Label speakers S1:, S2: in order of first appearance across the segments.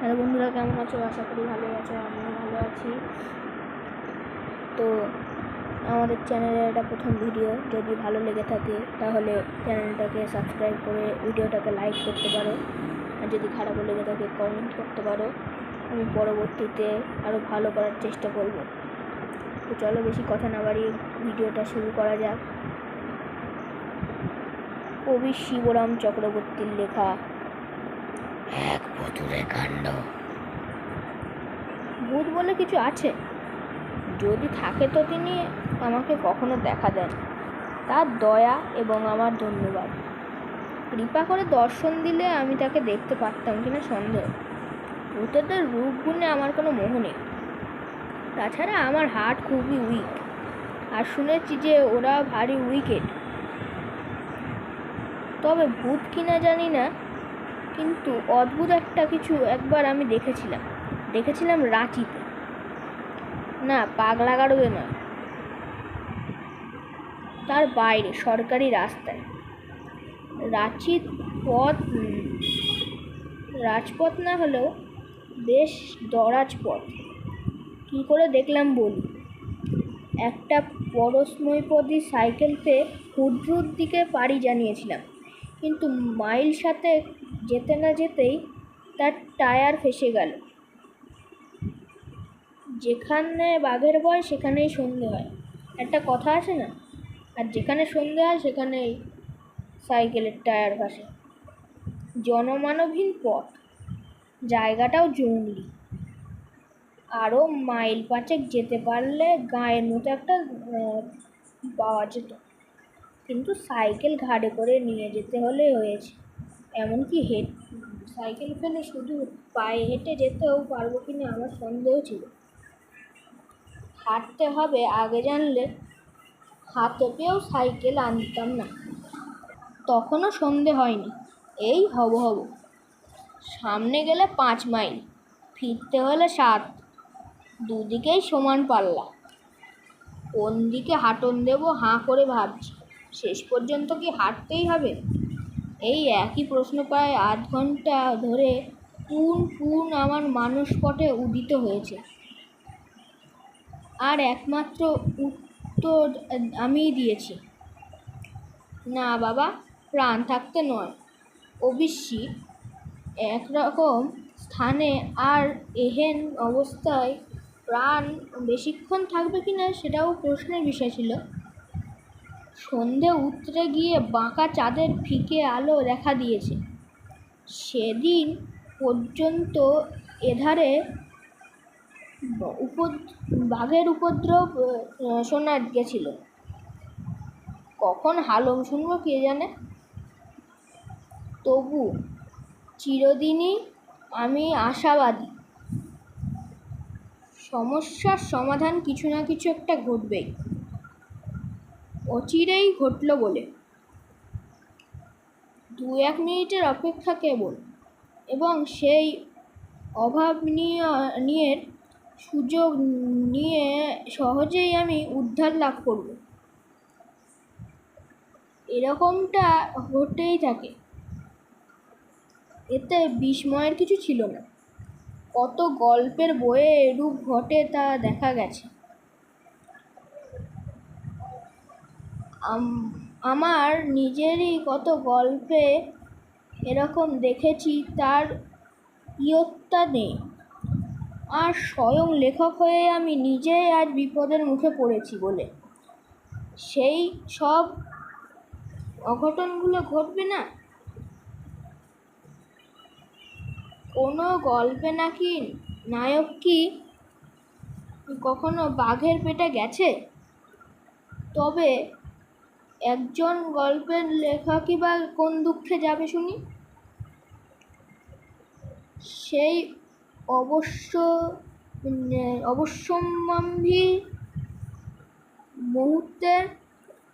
S1: Hello বন্ধুরা, কেমন আছো? আশা করি ভালোই আছো, আমিও ভালো আছি। তো আমাদের চ্যানেলের এটা প্রথম ভিডিও, যদি ভালো লেগে থাকে, তাহলে চ্যানেলটাকে সাবস্ক্রাইব করে ভিডিওটাকে লাইক করতে পারো। আর যদি খারাপও লেগে থাকে কমেন্ট করতে পারো। আমি পরবর্তীতে আরও ভালো করার চেষ্টা করব। তো চলো বেশি কথা না বাড়িয়ে ভিডিওটা শুরু করা যাক। কবি শিবরাম চক্রবর্তীর লেখা
S2: এক ভুতুরে কাণ্ড।
S1: ভূত বলে কিছু আছে? যদি থাকে তো তিনি আমাকে কখনো দেখা দেন। তার দয়া এবং আমার ধন্যবাদ। কৃপা করে দর্শন দিলে আমি তাকে দেখতে পারতাম কিনা সন্দেহ। ভূতেদের রূপ গুণে আমার কোনো মোহ নেই। তাছাড়া আমার হার্ট খুবই উইক। আর শুনেছি যে ওরা ভারী উইকেট। তবে ভূত কিনা জানি না। কিন্তু অদ্ভুত একটা কিছু একবার আমি দেখেছিলাম। দেখেছিলাম রাঁচিতে। না পাগলা গারদে নয়। তার বাইরে, সরকারি রাস্তায়। রাঁচির পথ রাজপথ না হলেও বেশ দরাজ পথ। কী করে দেখলাম বলি একটা পরশময়পদী সাইকেল পেয়ে হুড্রুর দিকে পাড়ি জানিয়েছিলাম। কিন্তু মাইল সাথে যেতে না যেতেই তার টায়ার ফেসে গেল। যেখানে বাঘের ভয়, সেখানেই সন্ধে হয়। একটা কথা আছে না? আর যেখানে সন্ধে হয়, সেখানেই সাইকেলের টায়ার ভাসে। জনমানবহীন পথ। জায়গাটাও জঙ্গলি। আরও মাইল পাঁচেক যেতে পারলে গায়ের মতো একটা পাওয়া যেত। কিন্তু সাইকেল ঘাড়ে করে নিয়ে যেতে হলে হয়েছে। এমনকি হেঁট, সাইকেল ফেলে শুধু পায়ে হেঁটে যেতেও পারব কি না আমার সন্দেহ ছিল। হাঁটতে হবে আগে জানলে হাতে পেয়েও সাইকেল আনতাম না। তখনও সন্ধে হয়নি। এই হব হব। সামনে গেলে পাঁচ মাইল, ফিরতে হলে সাত। দুদিকেই সমান পাল্লা। কোন দিকে হাঁটন দেবো হাঁ করে ভাবছি। শেষ পর্যন্ত কি হাঁটতেই হবে? এই একই প্রশ্ন প্রায় আধ ঘণ্টা ধরে পুন পুন আমার মানসপটে উদিত হয়েছে। আর একমাত্র উত্তর আমিই দিয়েছি। না বাবা, প্রাণ থাকতে নয়। অবশ্যই একরকম স্থানে আর এহেন অবস্থায় প্রাণ বেশিক্ষণ থাকবে কি না সেটাও প্রশ্নের বিষয় ছিল। সন্ধে উতরে গিয়ে বাঁকা চাঁদের ফিকে আলো দেখা দিয়েছে। সেদিন পর্যন্ত এধারে বাঘের উপদ্রব শোনা গেছিল। কখন হালম শুনব কে জানে? তবু চিরদিনই আমি আশাবাদী। সমস্যার সমাধান কিছু না কিছু একটা ঘটবেই। অচিরেই ঘটল বলে। দু এক মিনিটের অপেক্ষা কেবল এবং সেই অভাবনীয় নিয়ে সুযোগ নিয়ে সহজেই আমি উদ্ধার লাভ করব। এরকমটা ঘটেই থাকে। এতে বিস্ময়ের কিছু ছিল না। কত গল্পের বইয়ে এরূপ ঘটে তা দেখা গেছে। আমার নিজেরই কত গল্পে এরকম দেখেছি, তার ইয়ত্তা নেই। আর স্বয়ং লেখক হয়ে আমি নিজেই আজ বিপদের মুখে পড়েছি বলে। সেই সব অঘটনগুলো ঘটবে না? কোনো গল্পে নাকি নায়ক কি কখনো বাঘের পেটে গেছে? তবে একজন গল্পের লেখকই বা কোন দুঃখে যাবে শুনি? সেই অবশ্য উম, অবশ্যম্ভাবী মুহূর্তের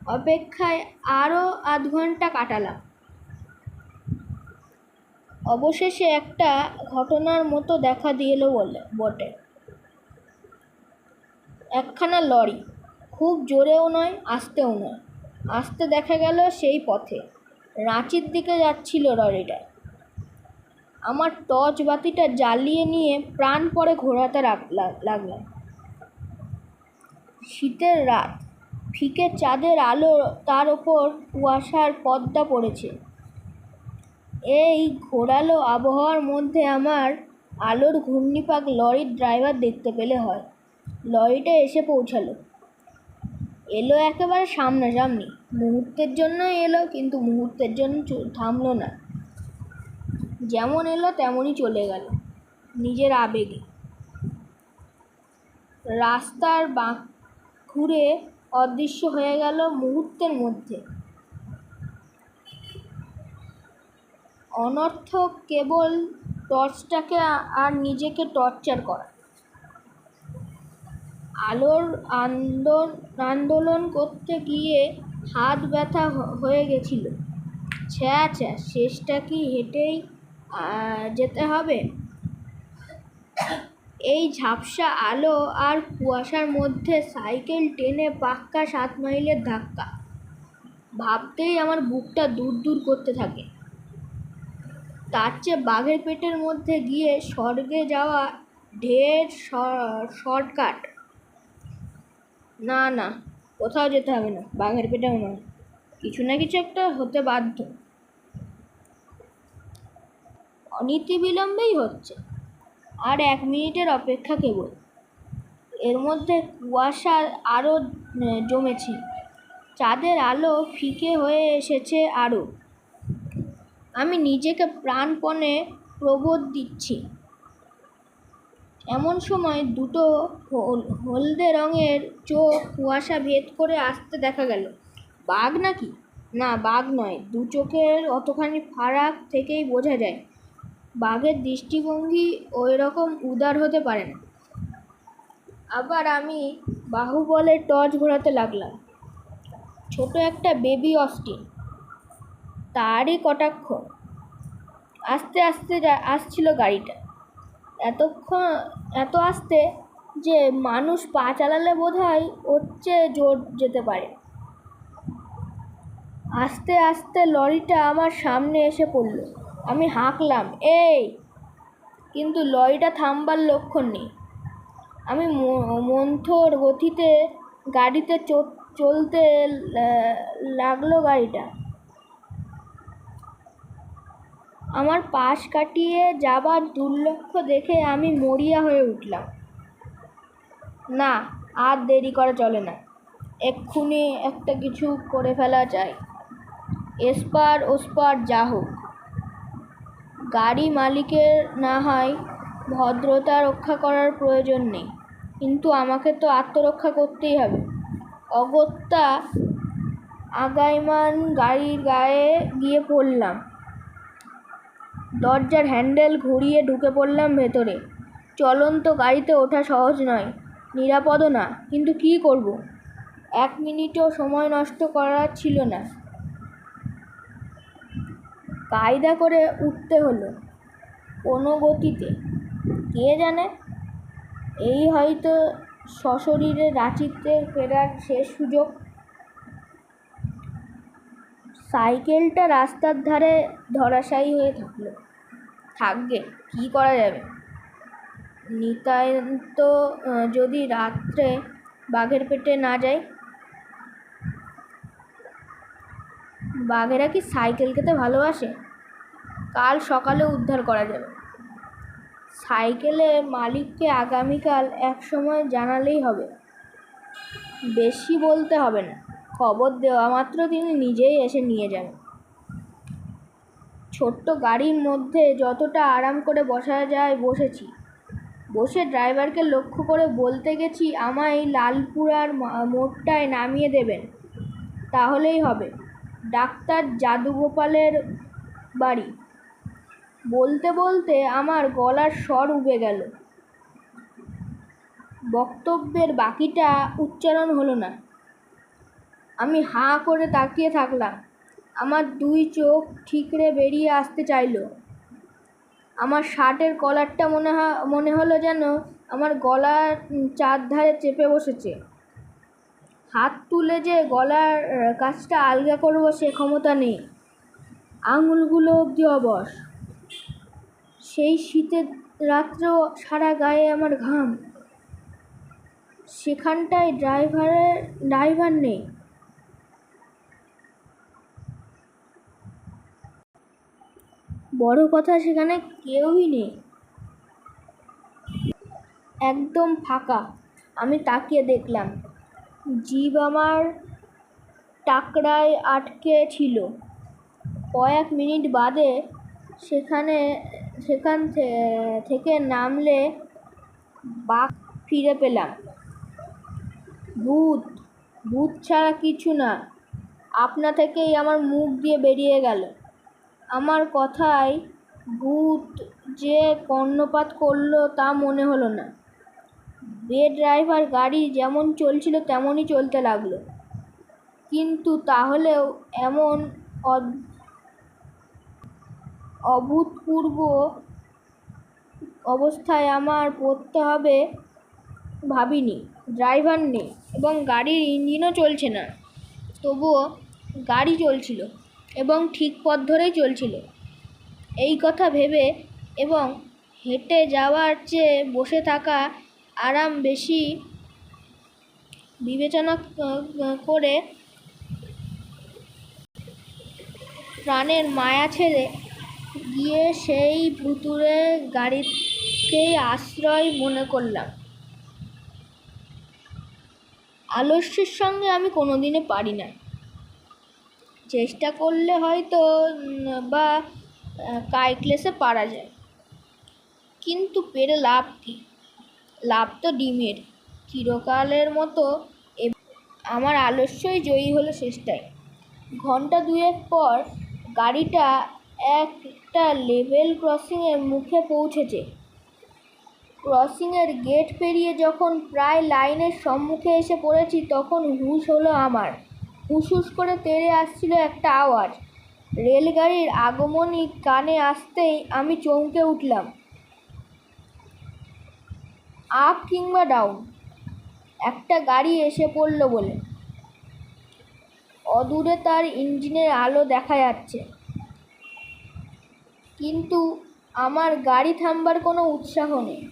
S1: অপেক্ষায় আরও আধ ঘণ্টা কাটালাম। অবশেষে একটা ঘটনার মতো দেখা দিল বলে বটে। একখানা লরি খুব জোরেও নয় আস্তেও নয়। আস্তে দেখা গেল সেই পথে। রাঁচির দিকে যাচ্ছিল লরিটা। আমার টর্চ বাতিটা জ্বালিয়ে নিয়ে প্রাণ পরে ঘোরাতে লাগলাম। শীতের রাত, ফিকে চাঁদের আলো তার ওপর কুয়াশার পর্দা পড়েছে। এই ঘোরালো আবহাওয়ার মধ্যে আমার আলোর ঘূর্ণিপাক লরির ড্রাইভার দেখতে পেলে হয়। লরিটা এসে পৌঁছালো। এলো একেবারে সামনাসামনি মুহূর্তের জন্য এলো, কিন্তু মুহূর্তের জন্য থামলো না। যেমন এলো, তেমনই চলে গেল। নিজের আবেগে। রাস্তার বাঁক ঘুরে অদৃশ্য হয়ে গেল মুহূর্তের মধ্যে। অনর্থক কেবল টর্চটাকে আর নিজেকে টর্চার করা। আলোর আন্দোলন আন্দোলন করতে গিয়ে হাত ব্যথা হয়ে গেছিল। ছ্যা ছ্যা, শেষটা কি হেঁটেই যেতে হবে? এই ঝাপসা আলো আর কুয়াশার মধ্যে সাইকেল টেনে পাক্কা সাত মাইলের ধাক্কা। ভাবতেই আমার বুকটা দূর দূর করতে থাকে। তার চেয়ে বাঘের পেটের মধ্যে গিয়ে স্বর্গে যাওয়া ঢের শর্টকাট। না না, কোথাও যেতে হবে না, বাঘের পেটেও নয় কিছু না কিছু একটা হতে বাধ্য। অনীতি বিলম্বেই হচ্ছে। আর এক মিনিটের অপেক্ষা কেবল। এর মধ্যে কুয়াশা আরও জমেছে। চাঁদের আলো ফিকে হয়ে এসেছে আরও আমি নিজেকে প্রাণপণে প্রবোধ দিচ্ছি। এমন সময় দুটো হল- হলদে রঙের চোখ কুয়াশা ভেদ করে আসতে দেখা গেল। বাঘ নাকি? না, বাঘ নয়, দু চোখের অতখানি ফারাক থেকেই বোঝা যায়। বাঘের দৃষ্টিভঙ্গি ওই রকম উদার হতে পারে না। আবার আমি বাহুবলের টর্চ ঘোরাতে লাগলাম। ছোট একটা বেবি অস্টিন। তারই কটাক্ষ। আস্তে আস্তে আসছিল গাড়িটা। এতক্ষণ, এত আস্তে যে মানুষ পা চালালে বোধ হয় ওর চেয়ে জোর যেতে পারে। আস্তে আস্তে লরিটা আমার সামনে এসে পড়ল। আমি হাঁকলাম, এই! কিন্তু লরিটা থামবার লক্ষণ নেই। আমি মন্থর গতিতে গাড়িতে চলতে লাগল গাড়িটা। আমার পাশ কাটিয়ে যাবার দুর্লক্ষ্য দেখে আমি মরিয়া হয়ে উঠলাম। না, আর দেরি করা চলে না। এক্ষুনি একটা কিছু করে ফেলা চাই এসপার ওসপার যা হোক। গাড়ি মালিকের না হয়, ভদ্রতা রক্ষা করার প্রয়োজন নেই। কিন্তু আমাকে তো আত্মরক্ষা করতেই হবে। অগত্যা আগাইমান গাড়ির গায়ে গিয়ে পড়লাম। দরজার হ্যান্ডেল ঘুরিয়ে ঢুকে পড়লাম ভেতরে। চলন্ত গাড়িতে ওঠা সহজ নয় নিরাপদও না, কিন্তু কী করব? এক মিনিটও সময় নষ্ট করার ছিল না। কায়দা করে উঠতে হলো কোনো গতিতে। কে জানে? এই হয়তো সশরীরে রাঁচিতে ফেরার শেষ সুযোগ। সাইকেলটা রাস্তার ধারে ধরাশায়ী হয়ে থাকল। থাকবে, কী করা যাবে? নিতান্ত যদি রাত্রে বাঘের পেটে না যায়? বাঘেরা কি সাইকেল খেতে ভালোবাসে? কাল সকালে উদ্ধার করা যাবে। সাইকেলে মালিককে আগামীকাল এক সময় জানালেই হবে। বেশি বলতে হবে না। খবর দেওয়া মাত্র তিনি নিজেই এসে নিয়ে যাবেন। ছোট্ট গাড়ির মধ্যে যতটা আরাম করে বসা যায় বসেছি। বসে ড্রাইভারকে লক্ষ্য করে বলতে গেছি, আমায় লালপুরার মোড়টায় নামিয়ে দেবেন। তাহলেই হবে। ডাক্তার জাদুগোপালের বাড়ি। বলতে বলতে আমার গলার স্বর উবে গেল। বক্তব্যের বাকিটা উচ্চারণ হলো না। আমি হাঁ করে তাকিয়ে থাকলাম। আমার দুই চোখ ঠিকরে বেরিয়ে আসতে চাইলো। আমার শার্টের কলারটা মনে হয় মনে হলো যেন আমার গলার চারধারে চেপে বসেছে। হাত তুলে যে গলার কাজটা আলগা করব সে ক্ষমতা নেই। আঙুলগুলো অবধি অবশ। সেই শীতের রাত্রেও সারা গায়ে আমার ঘাম। সেখানটায় ড্রাইভারের, ড্রাইভার নেই। বড় কথা সেখানে কেউই নেই। একদম ফাঁকা। আমি তাকিয়ে দেখলাম, জীব আমার টাকরায় আটকে ছিল। কয়েক মিনিট বাদে সেখানে, সেখান থেকে নামলে বাঘ ফিরে পেলাম। ভূত ভূত ছাড়া কিছু না। আপনা থেকেই আমার মুখ দিয়ে বেরিয়ে গেল। আমার কথায় ভূত যে কর্ণপাত করল তা মনে হলো না। বে ড্রাইভার গাড়ি যেমন চলছিল তেমনই চলতে লাগল। কিন্তু তাহলেও এমন অভূতপূর্ব অবস্থায় আমার পড়তে হবে ভাবিনি। ড্রাইভার নেই এবং গাড়ির ইঞ্জিনও চলছে না। তবুও গাড়ি চলছিল। এবং ঠিক পথ ধরেই চলছিল। এই কথা ভেবে এবং হেঁটে যাওয়ার চেয়ে বসে থাকা আরাম বেশি বিবেচনা করে প্রাণের মায়া ছেড়ে গিয়ে সেই ভুতুরে গাড়িকেই আশ্রয় মনে করলাম। আলস্যের সঙ্গে আমি কোনোদিনে পারি না। চেষ্টা করলে হয়তো বা আহ, কায়ক্লেসে পারা যায়। কিন্তু পেরে লাভ কী? লাভ তো ডিমের। চিরকালের মতো আমার আলস্যই জয়ী হলো শেষটায় ঘণ্টা দুয়েক পর গাড়িটা একটা লেভেল ক্রসিংয়ের মুখে পৌঁছেছে। ক্রসিংয়ের গেট পেরিয়ে যখন প্রায় লাইনের সম্মুখে এসে পড়েছি তখন হুঁশ হলো আমার। হুস হুস করে তেড়ে আসছিল একটা আওয়াজ। রেলগাড়ির আগমনী কানে আসতেই আমি চমকে উঠলাম। আপ কিংবা ডাউন, একটা গাড়ি এসে পড়ল বলে। অদূরে তার ইঞ্জিনের আলো দেখা যাচ্ছে। কিন্তু আমার গাড়ি থামবার কোনো উৎসাহ নেই।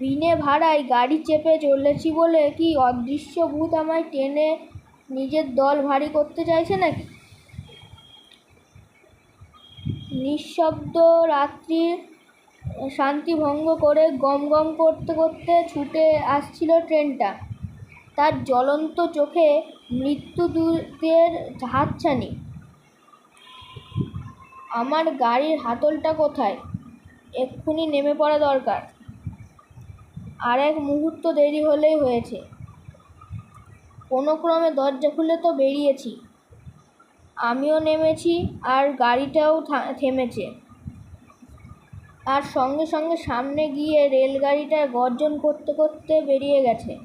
S1: বিনে ভাড়ায় গাড়ি চেপে চলেছি বলে কি অদৃশ্য ভূত আমায় টেনে নিজের দল ভারী করতে চাইছে নাকি? নিঃশব্দ রাত্রির শান্তি ভঙ্গ করে গম গম করতে করতে ছুটে আসছিল ট্রেনটা। তার জ্বলন্ত চোখে মৃত্যুদূতের হাতছানি। আমার গাড়ির হাতলটা কোথায়? এক্ষুনি নেমে পড়া দরকার। আর এক মুহূর্ত দেরি হলেই হয়েছে। কোনো ক্রমে দরজা খুলে তো বেরিয়েছি। আমিও নেমেছি আর গাড়িটাও থেমেছে। আর সঙ্গে সঙ্গে সামনে গিয়ে রেলগাড়িটা গর্জন করতে করতে বেরিয়ে গেছে।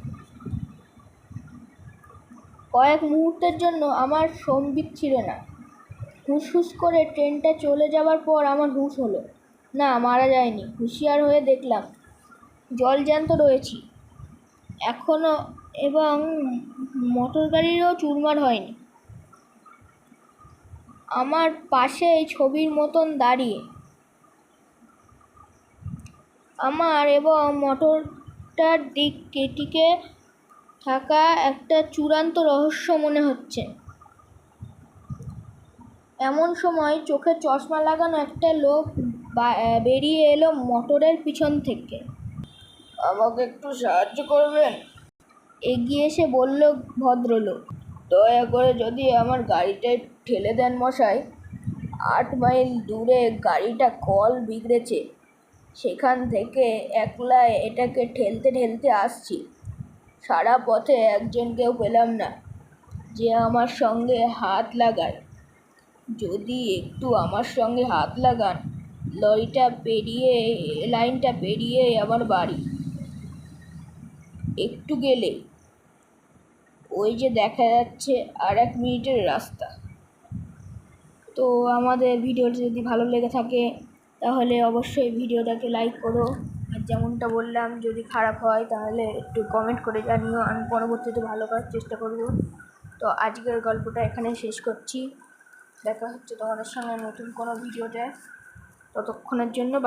S1: কয়েক মুহূর্তের জন্য আমার সম্বিত ছিল না। হুস হুস করে ট্রেনটা চলে যাওয়ার পর আমার হুঁশ হলো। না, মারা যায়নি। হুঁশিয়ার হয়ে দেখলাম। জলজ্যান্ত রয়েছি। এখনও এবং মোটর গাড়িরও চুরমার হয়নি। আমার পাশে এই ছবির মতন দাঁড়িয়ে। আমার এবং মোটরটার দিক টিকে থাকা একটা চূড়ান্ত রহস্য মনে হচ্ছে। এমন সময় চোখে চশমা লাগানো একটা লোক বেরিয়ে এলো মোটরের পিছন থেকে। আমাকে একটু সাহায্য করবেন এগিয়ে এসে বলল ভদ্রলোক। দয়া করে যদি আমার গাড়িটা ঠেলে দেন মশাই। আট মাইল দূরে গাড়িটা কল বিগড়েছে। সেখান থেকে একলা এটাকে ঠেলতে ঠেলতে আসছি। সারা পথে একজনকেও পেলাম না যে আমার সঙ্গে হাত লাগায়। যদি একটু আমার সঙ্গে হাত লাগান লরিটা পেরিয়ে লাইনটা পেরিয়ে আমার বাড়ি। একটু গেলে ওই যে দেখা যাচ্ছে আর এক মিনিটের রাস্তা। তো আমাদের ভিডিওটি যদি ভালো লেগে থাকে, তাহলে অবশ্যই ভিডিওটাকে লাইক করো। আর যেমনটা বললাম, যদি খারাপ হয়, তাহলে একটু কমেন্ট করে জানিও। আমি পরবর্তীতে ভালো করার চেষ্টা করব। তো আজকের গল্পটা এখানে শেষ করছি। দেখা হচ্ছে তোমাদের সঙ্গে নতুন কোনো ভিডিওতে। ততক্ষণের জন্য